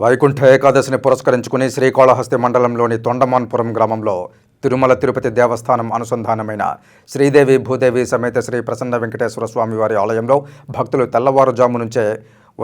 వైకుంఠ ఏకాదశిని పురస్కరించుకుని శ్రీకాళహస్తి మండలంలోని తొండమాన్పురం గ్రామంలో తిరుమల తిరుపతి దేవస్థానం అనుసంధానమైన శ్రీదేవి భూదేవి సమేత శ్రీ ప్రసన్న వెంకటేశ్వర స్వామి వారి ఆలయంలో భక్తులు తెల్లవారుజాము నుంచే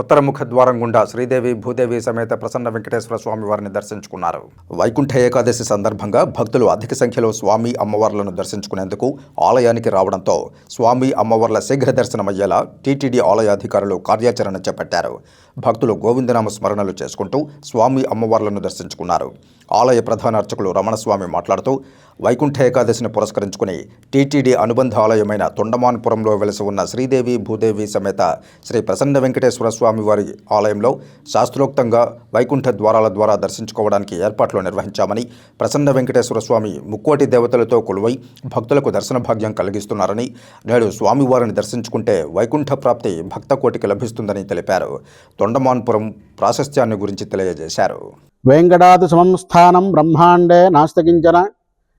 ఉత్తరముఖ ద్వారం గుండా శ్రీదేవి భూదేవి సమేత ప్రసన్న వెంకటేశ్వర స్వామి వారిని దర్శించుకున్నారు. వైకుంఠ ఏకాదశి సందర్భంగా భక్తులు అధిక సంఖ్యలో స్వామి అమ్మవార్లను దర్శించుకునేందుకు ఆలయానికి రావడంతో స్వామి అమ్మవార్ల శీఘ్ర దర్శనమయ్యేలా టీటీడీ ఆలయాధికారులు కార్యాచరణ చేపట్టారు. భక్తులు గోవిందనామ స్మరణలు చేసుకుంటూ స్వామి అమ్మవార్లను దర్శించుకున్నారు. ఆలయ ప్రధాన అర్చకులు రమణస్వామి మాట్లాడుతూ వైకుంఠ ఏకాదశిని పురస్కరించుకుని టీటీడీ అనుబంధ ఆలయమైన తొండమాన్పురంలో వెలసి ఉన్న శ్రీదేవి భూదేవి సమేత శ్రీ ప్రసన్న వెంకటేశ్వర స్వామి స్వామివారి ఆలయంలో శాస్త్రోక్తంగా వైకుంఠ ద్వారాల ద్వారా దర్శించుకోవడానికి ఏర్పాట్లు నిర్వహించామని ప్రసన్న వెంకటేశ్వర స్వామి ముక్కోటి దేవతలతో కొలువై భక్తులకు దర్శన భాగ్యం కలిగిస్తున్నారని నేడు స్వామివారిని దర్శించుకుంటే వైకుంఠ ప్రాప్తి భక్త కోటికి లభిస్తుందని తెలిపారు. తొండమాన్పురం ప్రాశస్త్యాన్ని గురించి తెలియజేశారు. వెంకటాది సంస్థానం బ్రహ్మాండే నాస్తకించన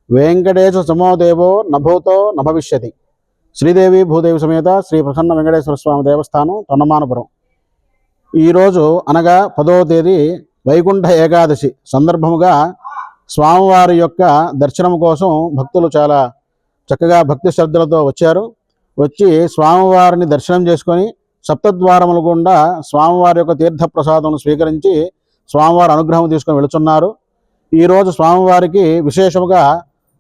వెంకటేశ సమోదేవో నభూతో నభవిష్యతి. శ్రీదేవి భూదేవి సమేత శ్రీ ప్రసన్న వెంకటేశ్వర స్వామి దేవస్థానం తొన్నమానపురం ఈరోజు అనగా పదో తేదీ వైకుంఠ ఏకాదశి సందర్భముగా స్వామివారి యొక్క దర్శనం కోసం భక్తులు చాలా చక్కగా భక్తి శ్రద్ధలతో వచ్చారు. వచ్చి స్వామివారిని దర్శనం చేసుకొని సప్తద్వారముల గుండా స్వామివారి యొక్క తీర్థప్రసాదం స్వీకరించి స్వామివారి అనుగ్రహం తీసుకొని వెళుతున్నారు. ఈరోజు స్వామివారికి విశేషముగా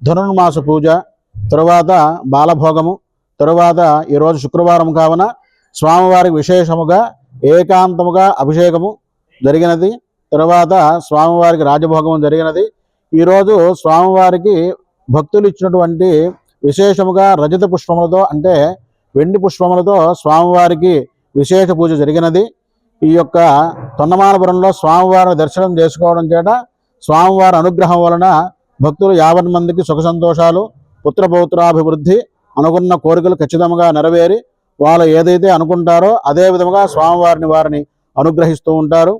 ధనుర్మాస పూజ తరువాత బాలభోగము తరువాత ఈరోజు శుక్రవారం కావున స్వామివారికి విశేషముగా ఏకాంతముగా అభిషేకము జరిగినది. తరువాత స్వామివారికి రాజభోగము జరిగినది. ఈరోజు స్వామివారికి భక్తులు ఇచ్చినటువంటి విశేషముగా రజత పుష్పములతో అంటే వెండి పుష్పములతో స్వామివారికి విశేష పూజ జరిగినది. ఈ యొక్క తొన్నమానపురంలో స్వామివారిని దర్శనం చేసుకోవడం చేత స్వామివారి అనుగ్రహం వలన భక్తులు యాభై మందికి సుఖ సంతోషాలు పుత్రపౌత్రాభివృద్ధి అనుకున్న కోరికలు ఖచ్చితంగా నెరవేరి వాళ్ళు ఏదైతే అనుకుంటారో అదే విధముగా స్వామివారిని వారిని అనుగ్రహిస్తూ ఉంటారు.